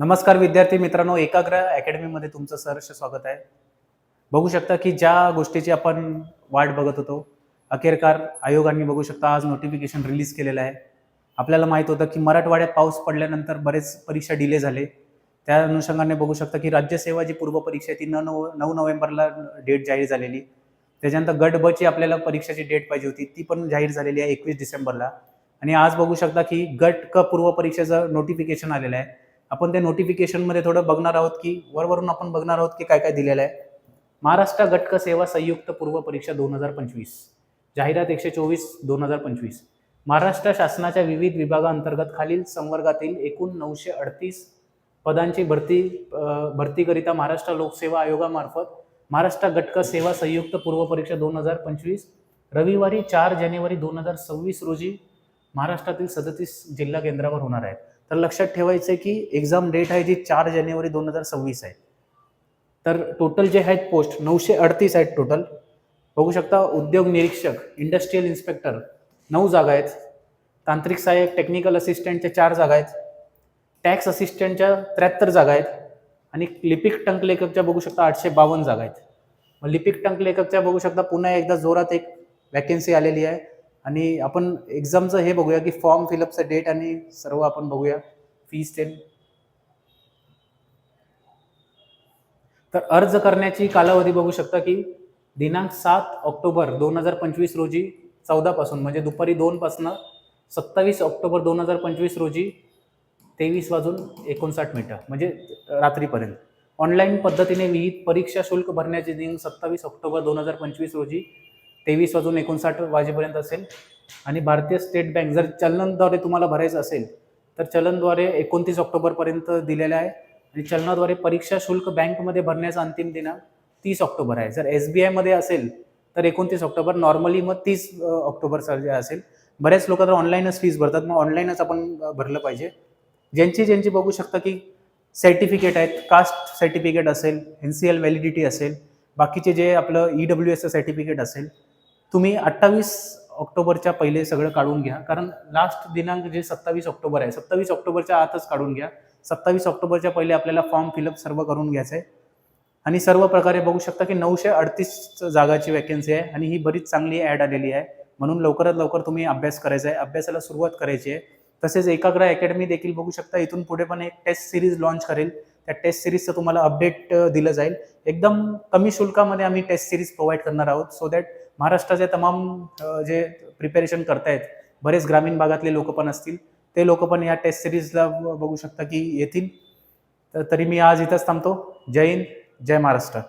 नमस्कार विद्यार्थी मित्रांनो एकाग्र अकॅडमीमध्ये तुमचं सहर्ष स्वागत आहे. बघू शकता की ज्या गोष्टीची आपण वाट बघत होतो अखेरकार आयोगाने बघू शकता आज नोटिफिकेशन रिलीज केलेलं आहे. आपल्याला माहीत होतं की मराठवाड्यात पाऊस पडल्यानंतर बरेच परीक्षा डिले झाले. त्या अनुषंगाने बघू शकता की राज्यसेवा जी पूर्व परीक्षा आहे ती न नऊ नऊ नोव्हेंबरला डेट जाहीर झालेली. त्याच्यानंतर गट बची आपल्याला परीक्षाची डेट पाहिजे होती ती पण जाहीर झालेली आहे एकवीस डिसेंबरला. आणि आज बघू शकता की गट क पूर्व परीक्षेचं नोटिफिकेशन आलेलं आहे. आपण त्या नोटिफिकेशनमध्ये थोडं बघणार आहोत की वरवरून आपण बघणार आहोत की काय काय दिलेलं आहे. महाराष्ट्र गटक सेवा संयुक्त पूर्व परीक्षा दोन हजार पंचवीस जाहिरात एकशे चोवीस दोन हजार पंचवीस. महाराष्ट्र शासनाच्या विविध विभागांतर्गत खालील संवर्गातील एकूण नऊशे अडतीस पदांची भरती भरतीकरिता महाराष्ट्र लोकसेवा आयोगामार्फत महाराष्ट्र गटक सेवा संयुक्त पूर्व परीक्षा दोन हजार पंचवीस रविवारी चार जानेवारी दोन हजार सव्वीस रोजी महाराष्ट्रातील सदतीस जिल्हा केंद्रावर होणार आहेत. तर लक्षात ठेवायचं की एक्झाम डेट आहे जी चार जानेवारी दोन हजार सव्वीस आहे. तर टोटल जे आहेत पोस्ट नऊशे अडतीस आहेत टोटल बघू शकता उद्योग निरीक्षक इंडस्ट्रीयल इन्स्पेक्टर नऊ जागा आहेत. तांत्रिक सहाय्यक टेक्निकल असिस्टंटच्या चार जागा आहेत. टॅक्स असिस्टंटच्या त्र्याहत्तर जागा आहेत. आणि लिपिक टंकलेखकच्या बघू शकता आठशे बावन्न जागा आहेत. मग लिपिक टंकलेखकच्या बघू शकता पुन्हा एकदा जोरात एक वॅकेन्सी आलेली आहे. आणि आपण एक्झामचं हे बघूया की फॉर्म फिलअपचं डेट आणि सर्व आपण बघूया. फी ते. तर अर्ज करण्याची कालावधी बघू शकता की दिनांक सात ऑक्टोबर दोन हजार पंचवीस रोजी चौदापासून म्हणजे दुपारी दोनपासनं सत्तावीस ऑक्टोबर दोन हजार पंचवीस रोजी तेवीस वाजून एकोणसाठ मिनटं म्हणजे रात्रीपर्यंत. ऑनलाईन पद्धतीने विहित परीक्षा शुल्क भरण्याचे दिन सत्तावीस ऑक्टोबर दोन हजार पंचवीस रोजी तेवीस वाजून एकोणसाठ वाजेपर्यंत असेल. आणि भारतीय स्टेट बँक जर चलनद्वारे तुम्हाला भरायचं असेल तर चलनद्वारे एकोणतीस ऑक्टोबरपर्यंत दिलेलं आहे. आणि चलनाद्वारे परीक्षा शुल्क बँकमध्ये भरण्याचा अंतिम दिनांक तीस ऑक्टोबर आहे. जर एस बी आयमध्ये असेल तर एकोणतीस ऑक्टोबर. नॉर्मली मग तीस ऑक्टोबर जे असेल बऱ्याच लोक तर ऑनलाईनच फीज भरतात. मग ऑनलाईनच आपण भरलं पाहिजे. ज्यांची ज्यांची बघू शकता की सर्टिफिकेट आहेत कास्ट सर्टिफिकेट असेल एन सी एल व्हॅलिडिटी असेल बाकीचे जे आपलं ई डब्ल्यू एसचं सर्टिफिकेट असेल तुम्ही अठ्ठावीस ऑक्टोबरच्या पहिले सगळं काढून घ्या. कारण लास्ट दिनांक जे सत्तावीस ऑक्टोबर आहे सत्तावीस ऑक्टोबरच्या आतच काढून घ्या. सत्तावीस ऑक्टोबरच्या पहिले आपल्याला फॉर्म फिलअप सर्व करून घ्यायचं आहे. आणि सर्व प्रकारे बघू शकता की नऊशे अडतीस जागाची वॅकेन्सी आहे आणि ही बरीच चांगली ॲड आलेली आहे. म्हणून लवकरात लवकर तुम्ही अभ्यास करायचा आहे. अभ्यासाला सुरुवात करायची आहे. तसेच एकाग्र अकॅडमी देखील बघू शकता. इथून पुढे पण एक टेस्ट सिरीज लॉन्च करेल. त्या टेस्ट सिरीजचं तुम्हाला अपडेट दिलं जाईल. एकदम कमी शुल्कामध्ये आम्ही टेस्ट सिरीज प्रोव्हाइड करणार आहोत. सो दॅट महाराष्ट्राचे तमाम जे प्रिपेरेशन करतायत बरेच ग्रामीण भागातले लोक पण असतील ते लोक पण या टेस्ट सिरीजला बघू शकता की येतील. तर तरी मी आज इथंच थांबतो. जय हिंद जय महाराष्ट्र.